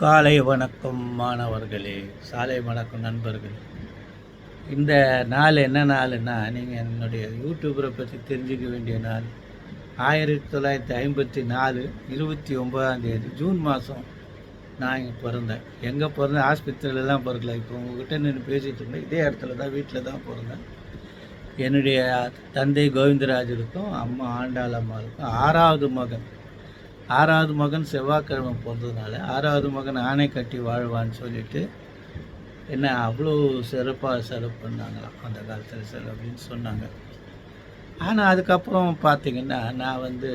காலை வணக்கம் மாணவர்களே சாலை வணக்கம் நண்பர்களே. இந்த நாள் என்ன நாளுன்னா நீங்கள் என்னுடைய யூடியூபரை பற்றி தெரிஞ்சுக்க வேண்டிய நாள். ஆயிரத்தி தொள்ளாயிரத்தி ஐம்பத்தி நாலு இருபத்தி ஒம்பதாம் தேதி ஜூன் மாதம் நான் இங்கே பிறந்தேன். எங்கே பிறந்தேன் ஆஸ்பத்திரியிலலாம் பிறக்கல. இப்போ உங்ககிட்ட நின்று பேசிகிட்டு இருந்தேன். இதே இடத்துல தான் வீட்டில் தான் பிறந்தேன். என்னுடைய தந்தை கோவிந்தராஜருக்கும் அம்மா ஆண்டாள் அம்மாவுக்கும் ஆறாவது மகன். ஆறாவது மகன் செவ்வாய்க்கிழமை பிறந்ததுனால ஆறாவது மகன் ஆணை கட்டி வாழ்வான்னு சொல்லிட்டு என்ன அவ்வளோ சிறப்பாக செலவு பண்ணாங்களாம் அந்த காலத்தில் செலவு அப்படின்னு சொன்னாங்க. ஆனால் அதுக்கப்புறம் பார்த்தீங்கன்னா நான் வந்து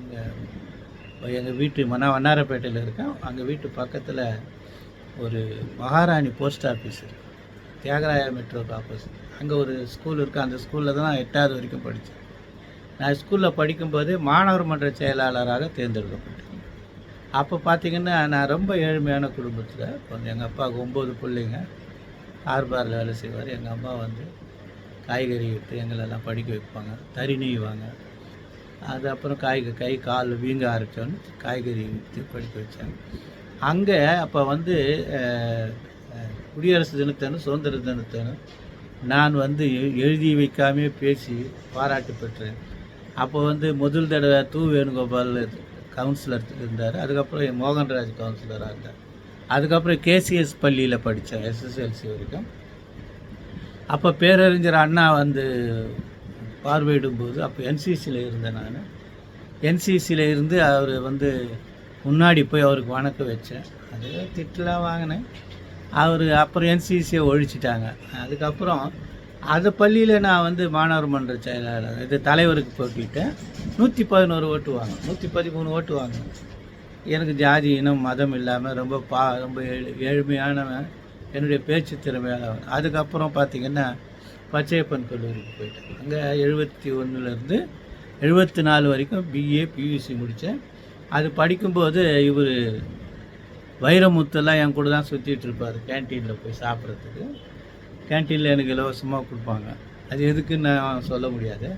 எங்கள் எங்கள் வீட்டு மன வண்ணாரப்பேட்டையில் இருக்கேன். அங்கே வீட்டு பக்கத்தில் ஒரு மகாராணி போஸ்ட் ஆஃபீஸ் இருக்குது தியாகராய மெட்ரோக்கு ஆப்போசிட். அங்கே ஒரு ஸ்கூல் இருக்குது அந்த ஸ்கூலில் தான் நான் எட்டாவது வரைக்கும் படித்தேன் நான் ஸ்கூலில் படிக்கும்போது மாணவர் மன்ற செயலாளராக தேர்ந்தெடுக்கப்பட்டேன். அப்போ பார்த்தீங்கன்னா நான் ரொம்ப ஏழ்மையான குடும்பத்தில் கொஞ்சம் எங்கள் அப்பாவுக்கு ஒம்பது பிள்ளைங்க. ஆர்பாரில் வேலை செய்வார். எங்கள் அம்மா வந்து காய்கறி விட்டு எங்களெல்லாம் படிக்க வைப்பாங்க. தறி நெய்வாங்க. அது அப்புறம் காய் கை கால் வீங்க ஆரம்பித்தோன்னு காய்கறி விற்று படிக்க வச்சாங்க. அங்கே அப்போ வந்து குடியரசு தினத்தனும் சுதந்திர தினத்தனும் நான் வந்து எழுதி வைக்காமே பேசி பாராட்டு பெற்றேன். அப்போ வந்து முதல் தடவை தூ வேணுகோபால் கவுன்சிலர் இருந்தார். அதுக்கப்புறம் என் மோகன்ராஜ் கவுன்சிலராக இருந்தார். அதுக்கப்புறம் கேசிஎஸ் பள்ளியில் படித்தேன் எஸ்எஸ்எல்சி வரைக்கும். அப்போ பேரறிஞர் அண்ணா வந்து பார்வையிடும்போது அப்போ என்சிசியில் இருந்தேன் நான். என்சிசியில் இருந்து அவர் வந்து முன்னாடி போய் அவருக்கு வணக்கம் வச்சேன். அது திட்டலாம் வாங்கினேன். அவர் அப்புறம் என்சிசியை ஒழிச்சிட்டாங்க. அதுக்கப்புறம் அது பள்ளியில் நான் வந்து மாணவர் மன்ற செயலாளர். இது தலைவருக்கு போட்டிட்டேன் நூற்றி பதினோரு ஓட்டு வாங்க. நூற்றி பதிமூணு ஓட்டு வாங்க. எனக்கு ஜாதி இனம் மதம் இல்லாமல் ரொம்ப பா ரொம்ப ஏழ்மையானவன். என்னுடைய பேச்சு திறமையானவன். அதுக்கப்புறம் பார்த்திங்கன்னா பச்சையப்பன் கல்லூரிக்கு போயிட்டேன். அங்கே எழுபத்தி ஒன்றுலேருந்து எழுபத்தி நாலு வரைக்கும் பிஏ பியூசி முடித்தேன் அது படிக்கும்போது இவர் வைரமுத்தெல்லாம் என் கூட தான் சுற்றிட்டு இருப்பார் கேன்டீனில் போய் சாப்பிட்றதுக்கு. கேன்டீனில் எனக்கு இலவசமாக கொடுப்பாங்க. அது எதுக்குன்னு நான் சொல்ல முடியாது.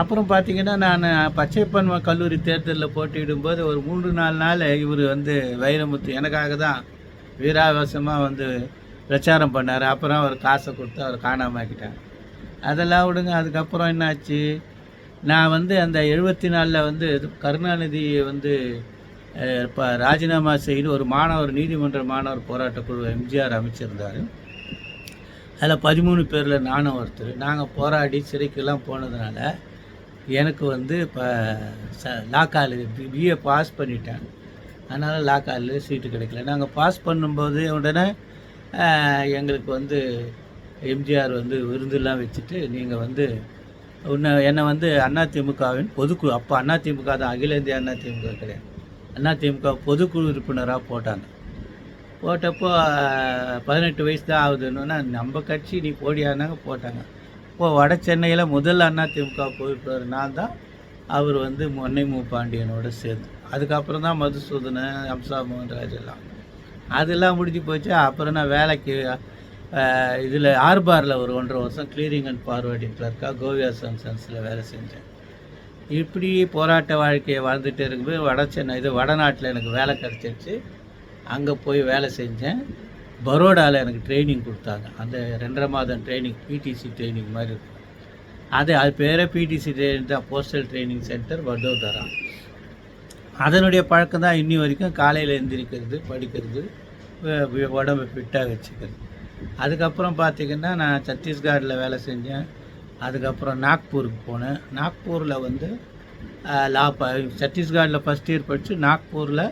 அப்புறம் பார்த்தீங்கன்னா நான் பச்சைப்பன் கல்லூரி தேர்தலில் போட்டியிடும்போது ஒரு மூன்று நாலு நாள் இவர் வந்து வைரமுத்து எனக்காக தான் வீராவசமாக வந்து பிரச்சாரம் பண்ணார். அப்புறம் அவர் காசை கொடுத்து அவர் காணாமல் ஆக்கிட்டாங்க. அதெல்லாம் விடுங்க. அதுக்கப்புறம் என்னாச்சு? நான் வந்து அந்த எழுபத்தி நாலில் வந்து கருணாநிதியை வந்து இப்போ ராஜினாமா செய்து ஒரு மாணவர் நீதிமன்ற மாணவர் போராட்டக்குழு எம்ஜிஆர் அமைச்சிருந்தார். அதில் பதிமூணு பேரில் நானும் ஒருத்தர். நாங்கள் போராடி சிறைக்கெல்லாம் போனதுனால எனக்கு வந்து இப்போ ச லாக்கால் பிஏ பாஸ் பண்ணிட்டேன் அதனால் லா சீட்டு கிடைக்கல. நாங்கள் பாஸ் பண்ணும்போது உடனே எங்களுக்கு வந்து எம்ஜிஆர் வந்து விருந்தெல்லாம் வச்சுட்டு நீங்கள் வந்து உன்னை என்னை வந்து அதிமுகவின் பொதுக்குழு அப்போ அதிமுக தான் அகில இந்திய அதிமுக கிடையாது. அதிமுக பொதுக்குழு உறுப்பினராக போட்டாங்க. போட்டப்போ பதினெட்டு வயசு தான் ஆகுதுன்னா நம்ம கட்சி நீ போடியானாங்க போட்டாங்க. இப்போது வட சென்னையில் முதல் அண்ணா திமுக பொறுப்பார் நான் தான் அவர் வந்து மொன்னை மு. பாண்டியனோட சேர்ந்து. அதுக்கப்புறம் தான் மதுசூதனன் அம்சா மோகன்ராஜ் எல்லாம் அதெல்லாம் முடிஞ்சு போச்சு. அப்புறம் நான் வேலைக்கு இதில் ஆர்பாரில் ஒரு ஒன்றரை வருஷம் கிளீரிங் அண்ட் ஃபார்வர்டிங் கிளர்க்காக கோவியா சன்சன்ஸில் வேலை செஞ்சேன். இப்படி போராட்ட வாழ்க்கையை வாழ்ந்துட்டு இருக்கும்போது வட சென்னை இது வடநாட்டில் எனக்கு வேலை கிடச்சிருச்சு. அங்கே போய் வேலை செஞ்சேன். பரோடாவில் எனக்கு ட்ரைனிங் கொடுத்தாங்க. அந்த ரெண்டரை மாதம் ட்ரைனிங் பிடிசி ட்ரைனிங் மாதிரி இருக்கும். அது அது பேரே பிடிசி ட்ரைனிங் தான் போஸ்டல் ட்ரைனிங் சென்டர் வடோதரா அதனுடைய பழக்கம் தான் இன்னி வரைக்கும் காலையில் எந்திரிக்கிறது படிக்கிறது உடம்பு ஃபிட்டாக வச்சுக்கிறது. அதுக்கப்புறம் பார்த்திங்கன்னா நான் சத்தீஸ்கரில் வேலை செஞ்சேன். அதுக்கப்புறம் நாக்பூருக்கு போனேன். நாக்பூரில் வந்து லா சத்தீஸ்கரில் ஃபஸ்ட் இயர் படித்து நாக்பூரில்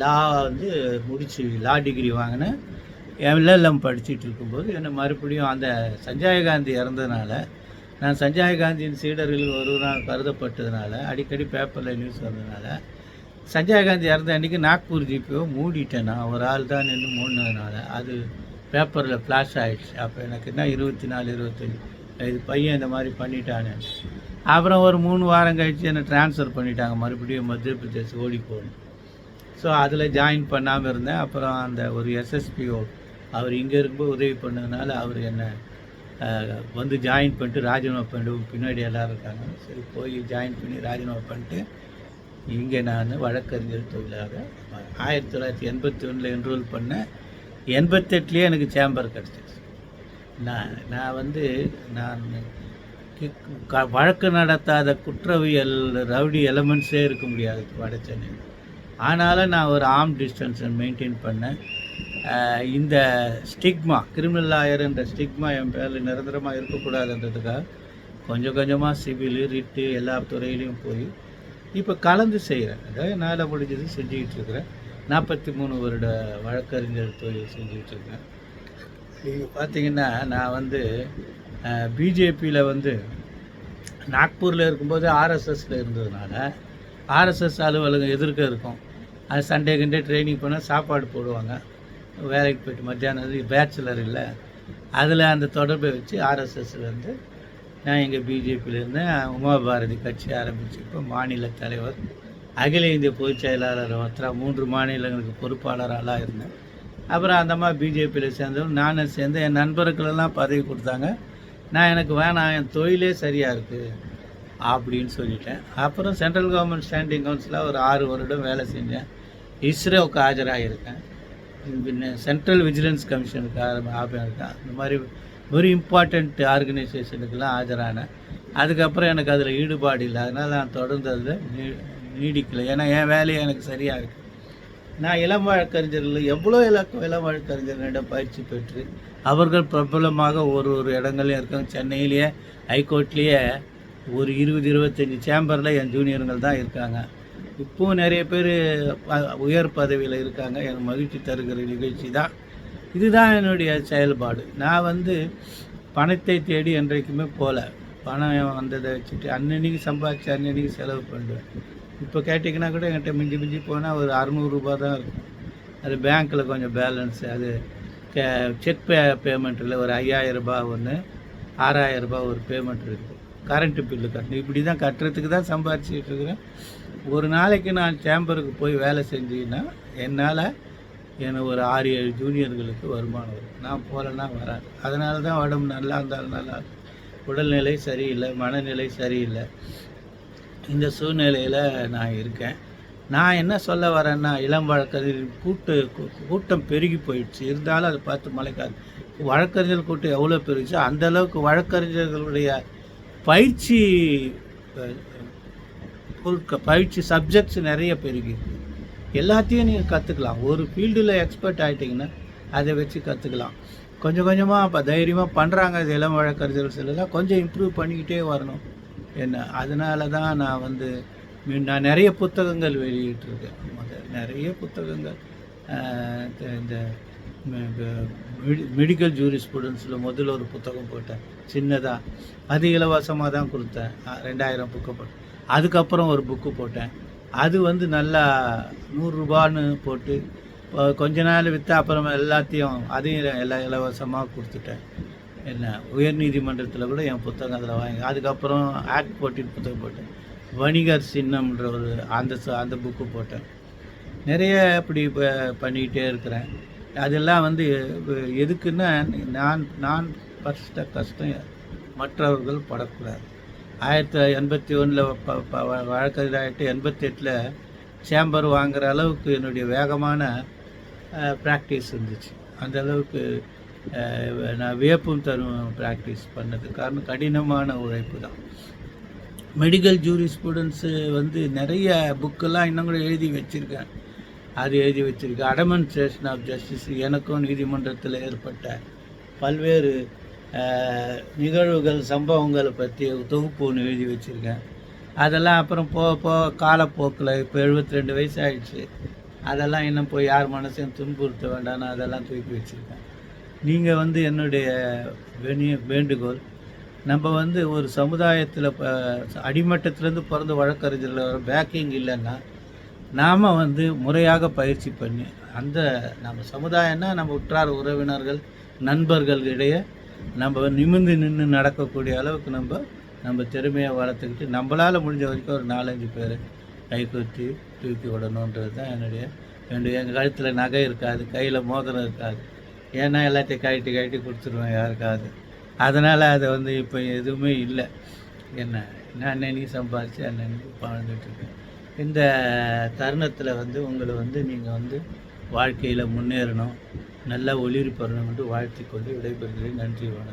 லா வந்து முடிச்சு லா டிகிரி வாங்கினேன். எல்எல்எம் படிச்சுட்டு இருக்கும்போது என்னை மறுபடியும் அந்த சஞ்சய காந்தி இறந்ததுனால நான் சஞ்சய காந்தியின் சீடர்களில் ஒருவராக கருதப்பட்டதுனால அடிக்கடி பேப்பரில் நியூஸ் வந்ததுனால சஞ்சய காந்தி இறந்த அன்றைக்கி நாக்பூர் ஜிபியோ மூடிட்டேன் நான். ஒரு ஆள் தான் நின்று மூடினதுனால அது பேப்பரில் ஃப்ளாஷ் ஆகிடுச்சு அப்போ எனக்கு என்ன இருபத்தி நாலு இருபத்தஞ்சி இது பையன் இந்த மாதிரி பண்ணிட்டானே. அப்புறம் ஒரு மூணு வாரம் கழித்து என்னை ட்ரான்ஸ்ஃபர் பண்ணிட்டாங்க. மறுபடியும் மத்திய பிரதேஷ் ஓடி போகணும் ஸோ அதில் ஜாயின் பண்ணாமல் இருந்தேன். அப்புறம் அந்த ஒரு எஸ்எஸ்பிஓ அவர் இங்கே இருக்கும்போது உதவி பண்ணதுனால அவர் என்னை வந்து ஜாயின் பண்ணிட்டு ராஜினாமா பண்ணிட்டு பின்னாடி எல்லோரும் இருக்காங்க. சரி போய் ஜாயின் பண்ணி ராஜினாமா பண்ணிட்டு இங்கே நான் வழக்கறிஞர் தொழிலாக ஆயிரத்தி தொள்ளாயிரத்தி எண்பத்தி ஒன்றில் என்ரோல் பண்ணேன் எண்பத்தெட்டுலேயே எனக்கு சேம்பர் கிடச்சிச்சு. நான் நான் வந்து நான் வழக்கு நடத்தாத குற்றவியல் ரவுடி எலமெண்ட்ஸே இருக்க முடியாது வட சென்னையில். ஆனாலும் நான் ஒரு ஆர்ம் டிஸ்டன்ஸை மெயின்டைன் பண்ணேன். இந்த ஸ்டிக்மா கிரிமினல் லாயர் என்ற ஸ்டிக்மா என் பேரில் நிரந்தரமாக இருக்கக்கூடாதுன்றதுக்காக கொஞ்சம் கொஞ்சமாக சிவில் ரிட்டு எல்லா துறையிலையும் போய் இப்போ கலந்து செய்கிறேன் அதாவது என்னால் முடிஞ்சது செஞ்சுக்கிட்டு இருக்கிறேன் நாற்பத்தி மூணு வருட வழக்கறிஞர் தொழில் செஞ்சுக்கிட்டு இருக்கேன் நீங்கள் பார்த்தீங்கன்னா நான் வந்து பிஜேபியில் வந்து நாக்பூரில் இருக்கும்போது ஆர்எஸ்எஸில் இருந்ததுனால ஆர்எஸ்எஸ் அலுவலகம் எதிர்க்க இருக்கும். அது சண்டே கண்டே ட்ரைனிங் போனால் சாப்பாடு போடுவாங்க. வேலைக்கு போய்ட்டு மத்தியானம் பேச்சுலர் இல்லை. அதில் அந்த தொடர்பை வச்சு ஆர்எஸ்எஸ்லேருந்து நான் எங்கள் பிஜேபியில் இருந்தேன் உமா பாரதி கட்சி ஆரம்பிச்சு இப்போ மாநில தலைவர் அகில இந்திய பொதுச் செயலாளர் மற்ற மூன்று மாநிலங்களுக்கு பொறுப்பாளராக இருந்தேன். அப்புறம் அந்த பிஜேபியில் சேர்ந்தவங்க நானும் சேர்ந்து என் நண்பர்களெல்லாம் பதவி கொடுத்தாங்க. நான் எனக்கு வேணாம் என் தொழிலே சரியாக இருக்குது அப்படின்னு சொல்லிட்டேன். அப்புறம் சென்ட்ரல் கவர்மெண்ட் ஸ்டாண்டிங் கவுன்சிலாக ஒரு ஆறு வருடம் வேலை செஞ்சேன். இஸ்ரோவுக்கு ஆஜராகியிருக்கேன் பின்ன சென்ட்ரல் விஜிலன்ஸ் கமிஷனுக்கு ஆஜராயிருக்கேன் இந்த மாதிரி வெரி இம்பார்ட்டண்ட் ஆர்கனைசேஷனுக்கெல்லாம் ஆஜரானேன். அதுக்கப்புறம் எனக்கு அதில் ஈடுபாடு இல்லை. அதனால் நான் தொடர்ந்து அதில் நீ நீடிக்கலை. ஏன்னா என் வேலையை எனக்கு சரியாக இருக்குது நான் இளம் வழக்கறிஞர்கள் எவ்வளோ இலக்கம் இளம் வழக்கறிஞர்களிடம் பயிற்சி பெற்று அவர்கள் பிரபலமாக ஒரு ஒரு இடங்களையும் இருக்காங்க சென்னையிலேயே ஹைகோர்ட்லேயே ஒரு இருபது இருபத்தஞ்சி சேம்பரில் என் ஜூனியருங்கள் தான் இருக்காங்க. இப்போவும் நிறைய பேர் உயர் பதவியில் இருக்காங்க. எனக்கு மகிழ்ச்சி தருகிற நிகழ்ச்சி தான். இதுதான் என்னுடைய செயல்பாடு. நான் வந்து பணத்தை தேடி என்றைக்குமே போகல பணம் வந்ததை வச்சுட்டு அன்னன்னைக்கு சம்பாதிச்சு அன்னன்னைக்கு செலவு பண்ணுவேன் இப்போ கேட்டிங்கன்னா கூட என்கிட்ட மிஞ்சி மிஞ்சி போனால் ஒரு அறநூறுரூபா தான் இருக்கும். அது பேங்க்கில் கொஞ்சம் பேலன்ஸு அது கே செக் பே பேமெண்ட்டில் ஒரு ஐயாயிரம் ரூபாய் ஒன்று ஆறாயிரம் ரூபாய் ஒரு பேமெண்ட் இருக்குது கரண்ட்டு பில்லு கட்டணும். இப்படி தான் கட்டுறதுக்கு தான் சம்பாரிச்சிட்டு இருக்கிறேன். ஒரு நாளைக்கு நான் சேம்பருக்கு போய் வேலை செஞ்சீங்கன்னா என்னால் எனக்கு ஒரு ஆறு ஏழு ஜூனியர்களுக்கு வருமானம் வரும். நான் போகலன்னா வராது. அதனால தான் உடம்பு நல்லா இருந்தாலும் நல்லா உடல்நிலை சரியில்லை மனநிலை சரியில்லை. இந்த சூழ்நிலையில் நான் இருக்கேன். நான் என்ன சொல்ல வரேன்னா இளம் வழக்கறிஞர் கூட்டு கூ- கூட்டம் பெருகி போயிடுச்சு. இருந்தாலும் அதை பார்த்து மலைக்காது. வழக்கறிஞர் கூட்டம் எவ்வளோ பெருகிச்சோ அந்தளவுக்கு வழக்கறிஞர்களுடைய பயிற்சி பொருட்கள் பயிற்சி சப்ஜெக்ட்ஸ் நிறைய பெருகி. எல்லாத்தையும் நீங்கள் கற்றுக்கலாம் ஒரு ஃபீல்டில் எக்ஸ்பர்ட் ஆகிட்டிங்கன்னா அதை வச்சு கற்றுக்கலாம் கொஞ்சம் கொஞ்சமாக இப்போ தைரியமாக பண்ணுறாங்க இது இளம் வழக்கறிஞர்கள் சிலர்லாம் கொஞ்சம் இம்ப்ரூவ் பண்ணிக்கிட்டே வரணும். என்ன? அதனால தான் நான் வந்து நான் நிறைய புத்தகங்கள் வெளியிட்டிருக்கேன். முத- நிறைய புத்தகங்கள் இந்த- மெடிக்கல் ஜூரி ஸ்டூடெண்ட்ஸில் முதல்ல ஒரு புத்தகம் போட்டேன். சின்னதாக அது இலவசமாக தான் கொடுத்தேன் ரெண்டாயிரம் புக்கு அதுக்கப்புறம் ஒரு புக்கு போட்டேன். அது வந்து நல்லா நூறுரூபான்னு போட்டு கொஞ்ச நாள் விற்று அப்புறம் எல்லாத்தையும் அதையும் எல்லாம் இலவசமாக கொடுத்துட்டேன். என்ன உயர்நீதிமன்றத்தில் கூட என் புத்தகம் அதில் வாங்கி அதுக்கப்புறம் ஆக்ட் போட்டின்னு புத்தகம் போட்டேன். வணிகர் சின்னம்ன்ற ஒரு அந்த அந்த புக்கு போட்டேன். நிறைய இப்படி இப்போ பண்ணிக்கிட்டே இருக்கிறேன். அதெல்லாம் வந்து எதுக்குன்னா நான் நான் பட்ட கஷ்டம் மற்றவர்கள் படக்கூடாது. ஆயிரத்தி எண்பத்தி ஒன்றில் வழக்கறிஞராகிட்டு எண்பத்தெட்டில் சேம்பர் வாங்குகிற அளவுக்கு என்னுடைய வேகமான ப்ராக்டிஸ் இருந்துச்சு. அந்த அளவுக்கு நான் வியப்பும் தரும் ப்ராக்டிஸ் பண்ணது காரணம் கடினமான உழைப்பு தான். மெடிக்கல் ஜூரி ஸ்டூடெண்ட்ஸு வந்து நிறைய புக்கெல்லாம் இன்னும் கூட எழுதி வச்சுருக்கேன். அது எழுதி வச்சுருக்கேன். அடமன்ஸ்ட்ரேஷன் ஆஃப் ஜஸ்டிஸ் எனக்கும் நீதிமன்றத்தில் ஏற்பட்ட பல்வேறு நிகழ்வுகள் சம்பவங்களை பற்றி தொகுப்பு ஒன்று எழுதி வச்சுருக்கேன். அதெல்லாம் அப்புறம் போக போக காலப்போக்கில் இப்போ எழுபத்தி ரெண்டு வயசு ஆயிடுச்சு அதெல்லாம் இன்னும் போய் யார் மனசையும் துன்புறுத்த வேண்டாம்னு அதெல்லாம் தூக்கி வச்சுருக்கேன். நீங்கள் வந்து என்னுடைய வெணிய வேண்டுகோள் நம்ம வந்து ஒரு சமுதாயத்தில் இப்போ அடிமட்டத்திலேருந்து பிறந்த வழக்கறிஞர்கள் வர பேக்கிங் இல்லைன்னா நாம் வந்து முறையாக பயிற்சி பண்ணி அந்த நம்ம சமுதாயம்னா நம்ம உற்றார் உறவினர்கள் நண்பர்கள் இடையே நம்ம நிமிர்ந்து நின்று நடக்கக்கூடிய அளவுக்கு நம்ம நம்ம திறமையை வளர்த்துக்கிட்டு நம்மளால் முடிஞ்ச வரைக்கும் ஒரு நாலஞ்சு பேர் கைக்குத்தி தூக்கி விடணுன்றது தான் என்னுடைய என்னுடைய எங்கள் கழுத்தில் நகை இருக்காது கையில் மோதிரம் இருக்காது. ஏன்னா எல்லாத்தையும் கழட்டி கழட்டி கொடுத்துருவேன் யாருக்காவது. அதனால் அதை வந்து இப்போ எதுவுமே இல்லை. என்ன நான் அன்னன்னைக்கு சம்பாரித்து அன்னி வாழ்ந்துட்டுருக்கேன் இந்த தருணத்தில் வந்து உங்களை வந்து நீங்கள் வந்து வாழ்க்கையில் முன்னேறணும். நல்ல ஒளிர் என்று வாழ்த்திக்கொண்டு விடைபெறுகிறேன். நன்றி வணக்கம்.